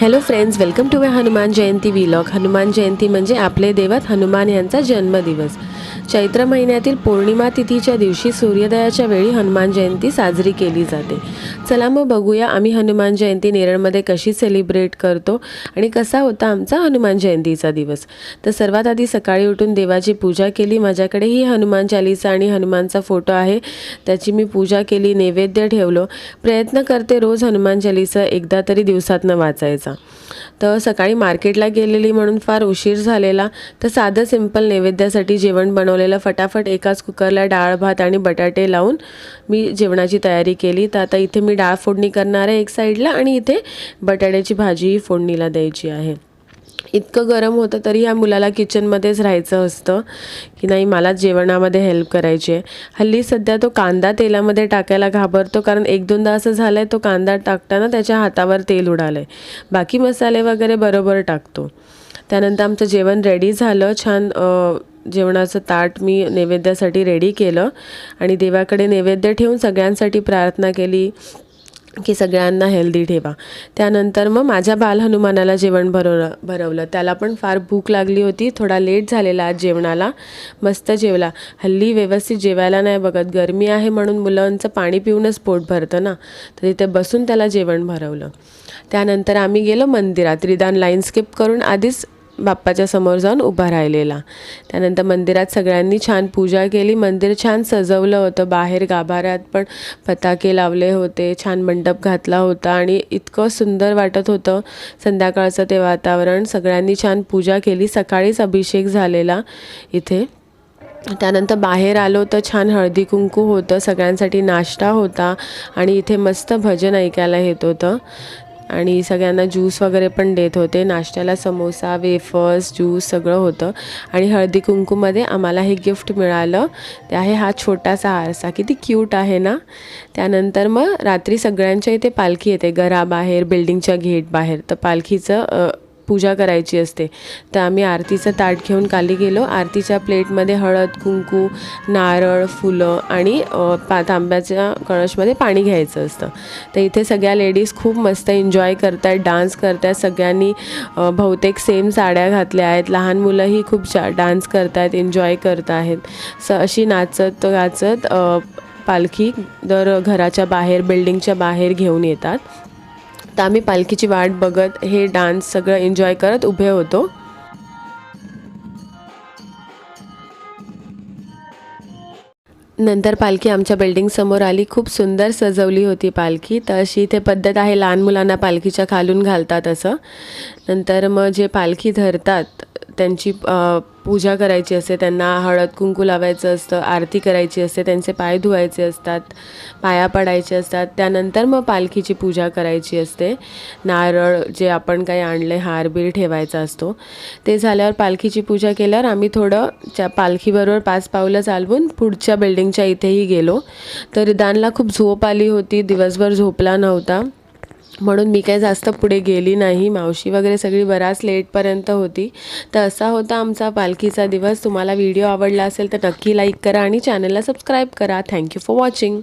Hello friends welcome to my Hanuman Jayanti vlog Hanuman Jayanti म्हणजे आपले देवत हनुमान यांचा जन्मदिवस. चैत्र महिन्यातील पौर्णिमा तिथीच्या दिवशी सूर्योदयाच्या वेळी हनुमान जयंती साजरी केली जाते. चला मग बघूया आम्ही हनुमान जयंती नेरळमध्ये कशी सेलिब्रेट करतो आणि कसा होता आमचा हनुमान जयंतीचा दिवस. तर सर्वात आधी सकाळी उठून देवाची पूजा केली. माझ्याकडे ही हनुमान चालीसा आणि हनुमानचा फोटो आहे. त्याची मी पूजा केली नैवेद्य ठेवलं. प्रयत्न करते रोज हनुमान चालीसा एकदा तरी दिवसातनं वाचायचा. तर सकाळी मार्केटला गेलेली म्हणून फार उशीर झालेला. तर साधं सिंपल नैवेद्यासाठी जेवण बनवलेलं. फटाफट एकाच कुकरला डाळ भात आणि बटाटे लावून मी जेवणाची तयारी केली. तर आता इथे मी डाळ फोडणी करणार आहे एक साईडला आणि इथे बटाट्याची भाजी फोडणीला द्यायची आहे. इतकं गरम होतं तरी ह्या मुलाला किचनमध्येच राहायचं असतं की नाही मला जेवणामध्ये हेल्प करायची आहे. हल्ली सध्या तो कांदा तेलामध्ये टाकायला घाबरतो कारण एक दोनदा असं झालं आहे तो कांदा टाकताना त्याच्या हातावर तेल उडालं आहे बाकी मसाले वगैरे बरोबर टाकतो. त्यानंतर आमचं जेवण रेडी झालं. छान जेवणाचं ताट मी नैवेद्यासाठी रेडी केलं. आणि देवाकडे नैवेद्य ठेवून सगळ्यांसाठी प्रार्थना केली की सगळ्यांना हेल्दी ठेवा. त्यानंतर मग माझ्या बाल हनुमानाला जेवण भरवलं भरवलं. त्याला पण फार भूक लागली होती. थोडा लेट झालेला आज जेवणाला. मस्त जेवला. हल्ली व्यवस्थित जेवायला नाही बघत. गरमी आहे म्हणून मुलांचं पाणी पिऊनच पोट भरतं ना. तर तिथे बसून त्याला जेवण भरवलं. त्यानंतर आम्ही गेलो मंदिरात. रिदान लाईन स्किप करून आधीच बाप्पाच्या समोर जाऊन उभा राहिलेला. त्यानंतर मंदिरात सगळ्यांनी छान पूजा केली. मंदिर छान सजवलं होतं. बाहेर गाभाऱ्यात पण पताके लावले होते छान मंडप घातला होता आणि इतकं सुंदर वाटत होतं. संध्याकाळचं ते वातावरण सगळ्यांनी छान पूजा केली. सकाळीच अभिषेक झालेला इथे. त्यानंतर बाहेर आलो तर छान हळदी कुंकू होतं. सगळ्यांसाठी नाश्ता होता आणि इथे मस्त भजन ऐकायला येत होतं. आणि सगळ्यांना ज्यूस वगैरे पण देत होते. नाश्त्याला समोसा वेफर्स ज्यूस सगळं होतं. आणि हळदी कुंकूमध्ये आम्हाला हे गिफ्ट मिळालं. ते आहे हा छोटासा आरसा. किती क्यूट आहे ना? त्यानंतर मग रात्री सगळ्यांच्या इथे पालखी येते. घराबाहेर बिल्डिंगच्या गेट बाहेर. तर पालखीचं पूजा करायची असते. तर आम्ही आरतीचं ताट घेऊन खाली गेलो. आरतीच्या प्लेटमध्ये हळद कुंकू नारळ फुलं आणि पा तांब्याच्या कळशमध्ये पाणी घ्यायचं असतं. तर इथे सगळ्या लेडीज खूप मस्त एन्जॉय करत आहेत डान्स करत आहेत सगळ्यांनी बहुतेक सेम साड्या घातल्या आहेत. लहान मुलंही खूप छा डान्स करत आहेत एन्जॉय करत आहेत स अशी नाचत गाचत पालखी दर घराच्या बाहेर बिल्डिंगच्या बाहेर घेऊन येतात. तर आम्ही पालखीची वाट बघत हे डान्स सगळं एन्जॉय करत उभे होतो. नंतर पालखी आमच्या बिल्डिंगसमोर आली. खूप सुंदर सजवली होती पालखी. तर अशी इथे पद्धत आहे लहान मुलांना पालखीच्या खालून घालतात असं. नंतर मग जे पालखी धरतात त्यांची पूजा करायची असते त्यांना हळद कुंकू लावायचं असतं आरती करायची असते त्यांचे पाय धुवायचे असतात पाया पडायचे असतात. त्यानंतर मग पालखीची पूजा करायची असते. नारळ जे आपण काही आणले हारबीर ठेवायचा असतो. ते झाल्यावर पालखीची पूजा केल्यावर आम्ही थोडं त्या पालखीबरोबर पाच पावलं चालवून पुढच्या बिल्डिंगच्या इथेही गेलो. तर दानला खूप झोप आली होती दिवसभर झोपला नव्हता. म्हणून मी काही जास्त पुढे गेली नाही. मावशी वगैरे सगळी बराच लेटपर्यंत होती. तर असा होता आमचा पालखीचा दिवस. तुम्हाला व्हिडिओ आवडला असेल तर नक्की लाईक करा आणि चॅनलला सबस्क्राईब करा. Thank you for watching